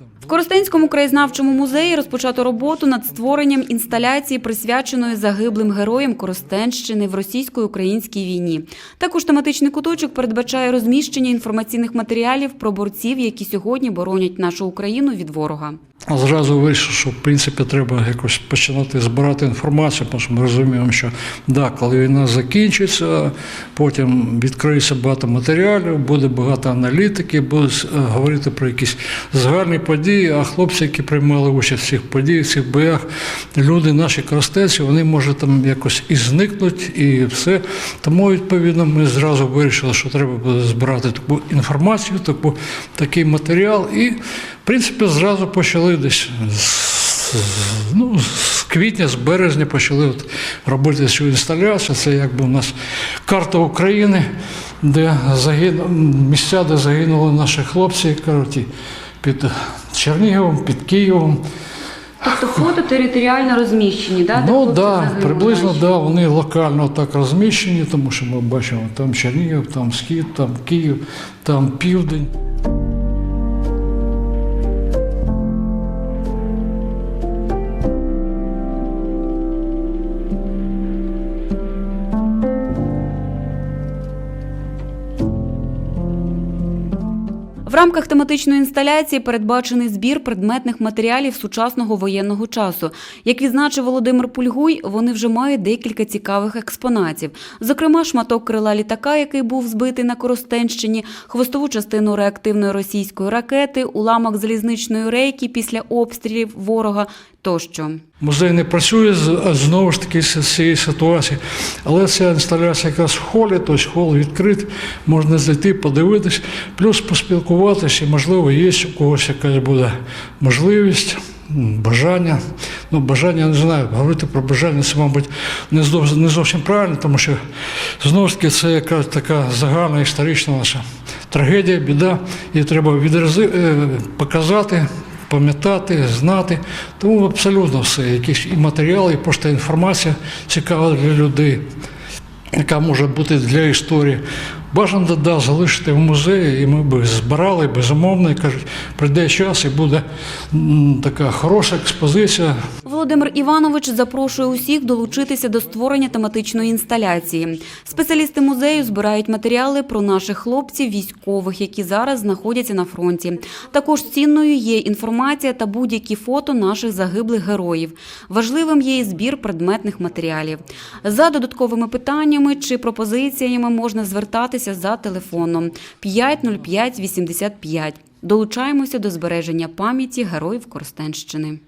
luta. В Коростенському краєзнавчому музеї розпочато роботу над створенням інсталяції, присвяченої загиблим героям Коростенщини в російсько-українській війні. Також тематичний куточок передбачає розміщення інформаційних матеріалів про борців, які сьогодні боронять нашу Україну від ворога. Зразу вирішив, що в принципі треба якось починати збирати інформацію, тому що ми розуміємо, що да, коли війна закінчиться, потім відкриється багато матеріалів, буде багато аналітики, будуть е, говорити про якісь загальні події. А хлопці, які приймали участь в цих подіях, в цих боях, люди, наші користенці, вони може там якось і зникнуть, і все. Тому відповідно ми зразу вирішили, що треба буде збирати таку інформацію, таку, такий матеріал. І в принципі зразу почали десь ну, з квітня, з березня почали от робити цю інсталяцію. Це якби у нас карта України, де загину, місця, де загинули наші хлопці, коротше, під Черніговом, під Києвом. Тобто фото територіально розміщені, да? Ну так, да, приблизно да, вони локально так розміщені, тому що ми бачимо там Чернігів, там Схід, там Київ, там Південь. В рамках тематичної інсталяції передбачений збір предметних матеріалів сучасного воєнного часу. Як відзначив Володимир Пульгуй, вони вже мають декілька цікавих експонатів. Зокрема, шматок крила літака, який був збитий на Коростенщині, хвостову частину реактивної російської ракети, уламок залізничної рейки після обстрілів ворога тощо. Музей не працює знову ж таки з цієї ситуації, але ця інсталяція якраз в холі, тобто хол відкритий, можна зайти, подивитись, плюс поспілкуватися, і, можливо, є у когось якась буде можливість. Бажання. Ну, бажання не знаю, говорити про бажання це, мабуть, не зовсім, не зовсім правильно, тому що знову ж таки це якась така загальна історична наша трагедія, біда, і треба відрази, е, показати, пам'ятати, знати. Тому абсолютно все. Якісь і матеріали, і просто інформація цікава для людей, яка може бути для історії. Бажано да, залишити в музеї, і ми б збирали, безумовно, і кажуть, прийде час і буде така хороша експозиція, Володимир Іванович запрошує усіх долучитися до створення тематичної інсталяції. Спеціалісти музею збирають матеріали про наших хлопців, військових, які зараз знаходяться на фронті. Також цінною є інформація та будь-які фото наших загиблих героїв. Важливим є і збір предметних матеріалів. За додатковими питаннями чи пропозиціями можна звертатися за телефоном 50585. Долучаємося до збереження пам'яті героїв Коростенщини.